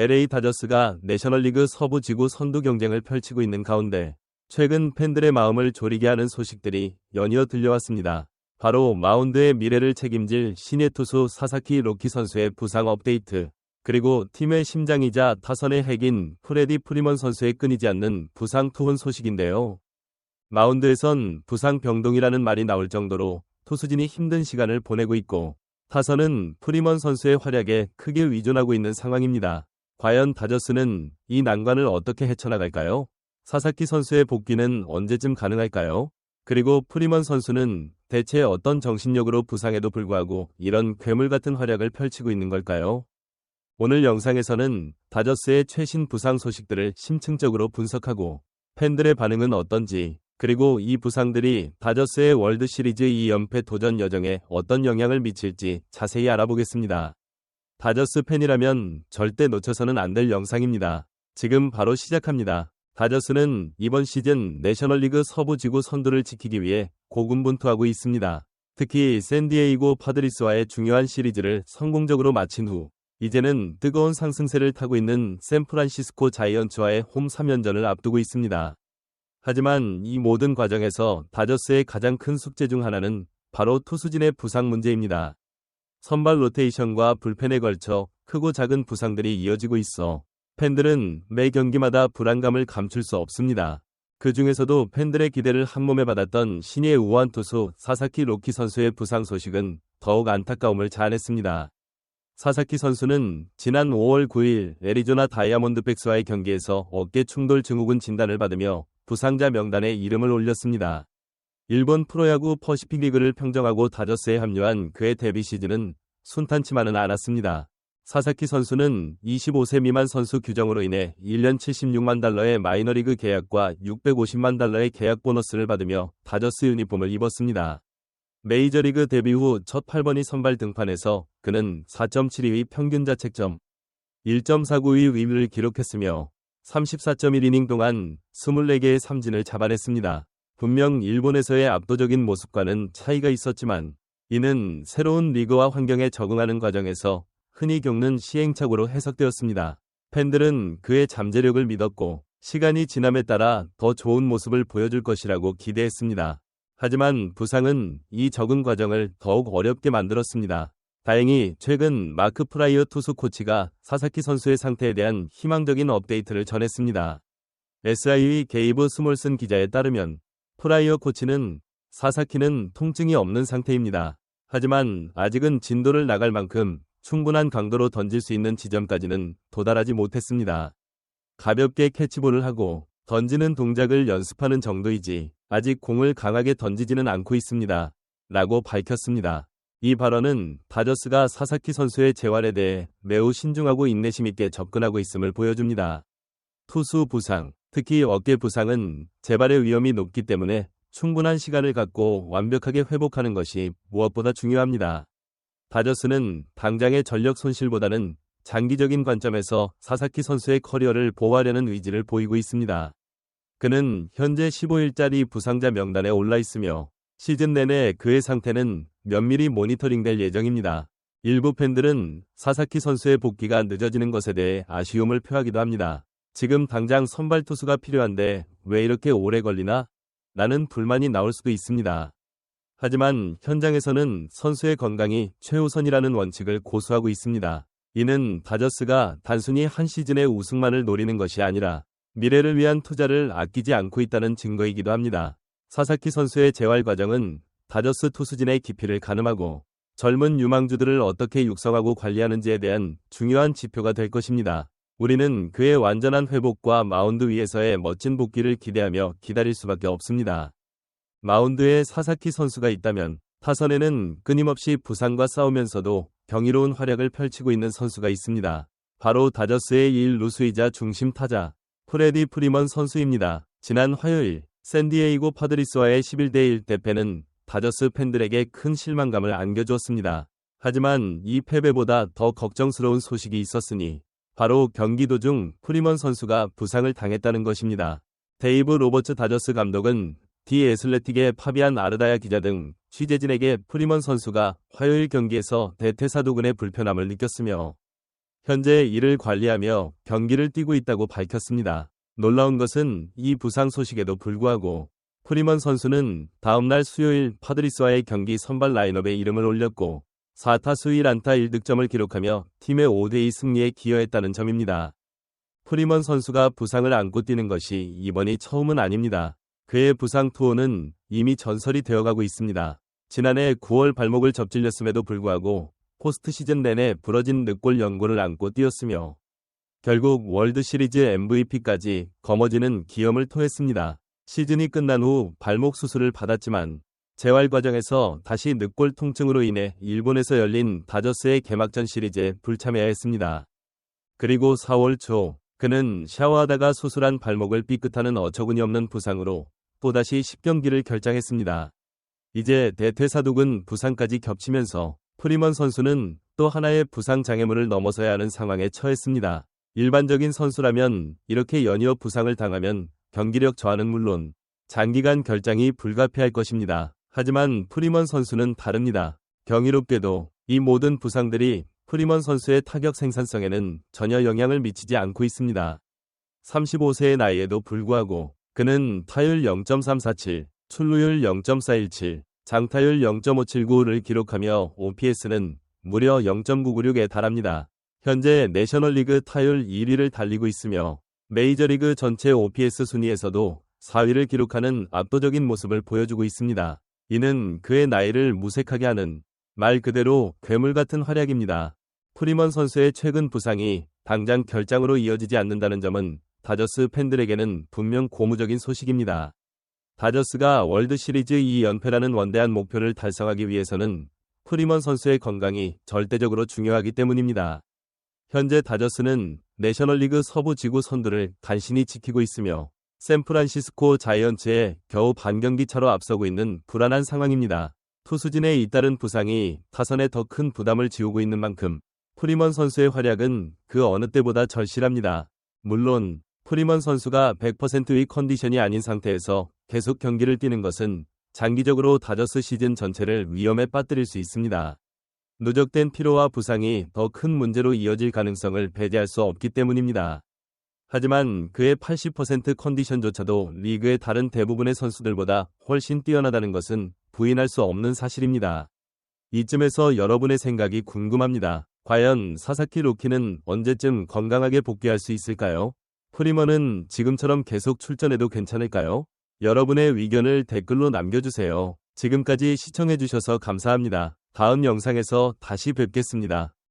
LA 다저스가 내셔널리그 서부 지구 선두 경쟁을 펼치고 있는 가운데 최근 팬들의 마음을 졸이게 하는 소식들이 연이어 들려왔습니다. 바로 마운드의 미래를 책임질 신예 투수 사사키 로키 선수의 부상 업데이트, 그리고 팀의 심장이자 타선의 핵인 프레디 프리먼 선수의 끊이지 않는 부상 투혼 소식인데요. 마운드에선 부상 병동이라는 말이 나올 정도로 투수진이 힘든 시간을 보내고 있고 타선은 프리먼 선수의 활약에 크게 의존하고 있는 상황입니다. 과연 다저스는 이 난관을 어떻게 헤쳐나갈까요? 사사키 선수의 복귀는 언제쯤 가능할까요? 그리고 프리먼 선수는 대체 어떤 정신력으로 부상에도 불구하고 이런 괴물 같은 활약을 펼치고 있는 걸까요? 오늘 영상에서는 다저스의 최신 부상 소식들을 심층적으로 분석하고 팬들의 반응은 어떤지 그리고 이 부상들이 다저스의 월드 시리즈 2연패 도전 여정에 어떤 영향을 미칠지 자세히 알아보겠습니다. 다저스 팬이라면 절대 놓쳐서는 안 될 영상입니다. 지금 바로 시작합니다. 다저스는 이번 시즌 내셔널리그 서부지구 선두를 지키기 위해 고군분투하고 있습니다. 특히 샌디에이고 파드리스와의 중요한 시리즈를 성공적으로 마친 후 이제는 뜨거운 상승세를 타고 있는 샌프란시스코 자이언츠와의 홈 3연전을 앞두고 있습니다. 하지만 이 모든 과정에서 다저스의 가장 큰 숙제 중 하나는 바로 투수진의 부상 문제입니다. 선발 로테이션과 불펜에 걸쳐 크고 작은 부상들이 이어지고 있어 팬들은 매 경기마다 불안감을 감출 수 없습니다. 그 중에서도 팬들의 기대를 한몸에 받았던 신예 우한 투수 사사키 로키 선수의 부상 소식은 더욱 안타까움을 자아냈습니다. 사사키 선수는 지난 5월 9일 애리조나 다이아몬드백스와의 경기에서 어깨 충돌 증후군 진단을 받으며 부상자 명단에 이름을 올렸습니다. 일본 프로야구 퍼시픽 리그를 평정하고 다저스에 합류한 그의 데뷔 시즌은 순탄치만은 않았습니다. 사사키 선수는 25세 미만 선수 규정으로 인해 1년 76만 달러의 마이너리그 계약과 650만 달러의 계약 보너스를 받으며 다저스 유니폼을 입었습니다. 메이저리그 데뷔 후 첫 8번이 선발 등판에서 그는 4.72 평균 자책점, 1.49의 위를 기록했으며 34.1이닝 동안 24개의 삼진을 잡아냈습니다. 분명 일본에서의 압도적인 모습과는 차이가 있었지만 이는 새로운 리그와 환경에 적응하는 과정에서 흔히 겪는 시행착오로 해석되었습니다. 팬들은 그의 잠재력을 믿었고 시간이 지남에 따라 더 좋은 모습을 보여줄 것이라고 기대했습니다. 하지만 부상은 이 적응 과정을 더욱 어렵게 만들었습니다. 다행히 최근 마크 프라이어 투수 코치가 사사키 선수의 상태에 대한 희망적인 업데이트를 전했습니다. SI의 게이브 스몰슨 기자에 따르면 프라이어 코치는 사사키는 통증이 없는 상태입니다. 하지만 아직은 진도를 나갈 만큼 충분한 강도로 던질 수 있는 지점까지는 도달하지 못했습니다. 가볍게 캐치볼을 하고 던지는 동작을 연습하는 정도이지 아직 공을 강하게 던지지는 않고 있습니다. 라고 밝혔습니다. 이 발언은 다저스가 사사키 선수의 재활에 대해 매우 신중하고 인내심 있게 접근하고 있음을 보여줍니다. 투수 부상, 특히 어깨 부상은 재발의 위험이 높기 때문에 충분한 시간을 갖고 완벽하게 회복하는 것이 무엇보다 중요합니다. 다저스는 당장의 전력 손실보다는 장기적인 관점에서 사사키 선수의 커리어를 보호하려는 의지를 보이고 있습니다. 그는 현재 15일짜리 부상자 명단에 올라 있으며 시즌 내내 그의 상태는 면밀히 모니터링될 예정입니다. 일부 팬들은 사사키 선수의 복귀가 늦어지는 것에 대해 아쉬움을 표하기도 합니다. 지금 당장 선발 투수가 필요한데 왜 이렇게 오래 걸리나? 라는 불만이 나올 수도 있습니다. 하지만 현장에서는 선수의 건강이 최우선이라는 원칙을 고수하고 있습니다. 이는 다저스가 단순히 한 시즌의 우승만을 노리는 것이 아니라 미래를 위한 투자를 아끼지 않고 있다는 증거이기도 합니다. 사사키 선수의 재활 과정은 다저스 투수진의 깊이를 가늠하고 젊은 유망주들을 어떻게 육성하고 관리하는지에 대한 중요한 지표가 될 것입니다. 우리는 그의 완전한 회복과 마운드 위에서의 멋진 복귀를 기대하며 기다릴 수밖에 없습니다. 마운드에 사사키 선수가 있다면 타선에는 끊임없이 부상과 싸우면서도 경이로운 활약을 펼치고 있는 선수가 있습니다. 바로 다저스의 1 루수이자 중심 타자 프레디 프리먼 선수입니다. 지난 화요일 샌디에이고 파드리스와의 11대1 대패는 다저스 팬들에게 큰 실망감을 안겨주었습니다. 하지만 이 패배보다 더 걱정스러운 소식이 있었으니 바로 경기 도중 프리먼 선수가 부상을 당했다는 것입니다. 데이브 로버츠 다저스 감독은 디 에슬레틱의 파비안 아르다야 기자 등 취재진에게 프리먼 선수가 화요일 경기에서 대퇴사두근의 불편함을 느꼈으며 현재 이를 관리하며 경기를 뛰고 있다고 밝혔습니다. 놀라운 것은 이 부상 소식에도 불구하고 프리먼 선수는 다음날 수요일 파드리스와의 경기 선발 라인업에 이름을 올렸고 4타수 1안타 1득점을 기록하며 팀의 5대2 승리에 기여했다는 점입니다. 프리먼 선수가 부상을 안고 뛰는 것이 이번이 처음은 아닙니다. 그의 부상 투호는 이미 전설이 되어가고 있습니다. 지난해 9월 발목을 접질렸음에도 불구하고 포스트 시즌 내내 부러진 늑골 연골을 안고 뛰었으며 결국 월드 시리즈 MVP까지 거머쥐는 기염을 토했습니다. 시즌이 끝난 후 발목 수술을 받았지만 재활 과정에서 다시 늑골 통증으로 인해 일본에서 열린 다저스의 개막전 시리즈에 불참해야 했습니다. 그리고 4월 초 그는 샤워하다가 수술한 발목을 삐끗하는 어처구니 없는 부상으로 또다시 10경기를 결장했습니다. 이제 대퇴사독은 부상까지 겹치면서 프리먼 선수는 또 하나의 부상 장애물을 넘어서야 하는 상황에 처했습니다. 일반적인 선수라면 이렇게 연이어 부상을 당하면 경기력 저하는 물론 장기간 결장이 불가피할 것입니다. 하지만 프리먼 선수는 다릅니다. 경이롭게도 이 모든 부상들이 프리먼 선수의 타격 생산성에는 전혀 영향을 미치지 않고 있습니다. 35세의 나이에도 불구하고 그는 타율 0.347, 출루율 0.417, 장타율 0.579를 기록하며 OPS는 무려 0.996에 달합니다. 현재 내셔널리그 타율 1위를 달리고 있으며 메이저리그 전체 OPS 순위에서도 4위를 기록하는 압도적인 모습을 보여주고 있습니다. 이는 그의 나이를 무색하게 하는 말 그대로 괴물 같은 활약입니다. 프리먼 선수의 최근 부상이 당장 결장으로 이어지지 않는다는 점은 다저스 팬들에게는 분명 고무적인 소식입니다. 다저스가 월드 시리즈 2연패라는 원대한 목표를 달성하기 위해서는 프리먼 선수의 건강이 절대적으로 중요하기 때문입니다. 현재 다저스는 내셔널리그 서부 지구 선두를 간신히 지키고 있으며 샌프란시스코 자이언츠에 겨우 반경기 차로 앞서고 있는 불안한 상황입니다. 투수진에 잇따른 부상이 타선에 더 큰 부담을 지우고 있는 만큼 프리먼 선수의 활약은 그 어느 때보다 절실합니다. 물론 프리먼 선수가 100%의 컨디션이 아닌 상태에서 계속 경기를 뛰는 것은 장기적으로 다저스 시즌 전체를 위험에 빠뜨릴 수 있습니다. 누적된 피로와 부상이 더 큰 문제로 이어질 가능성을 배제할 수 없기 때문입니다. 하지만 그의 80% 컨디션조차도 리그의 다른 대부분의 선수들보다 훨씬 뛰어나다는 것은 부인할 수 없는 사실입니다. 이쯤에서 여러분의 생각이 궁금합니다. 과연 사사키 로키는 언제쯤 건강하게 복귀할 수 있을까요? 프리먼은 지금처럼 계속 출전해도 괜찮을까요? 여러분의 의견을 댓글로 남겨주세요. 지금까지 시청해주셔서 감사합니다. 다음 영상에서 다시 뵙겠습니다.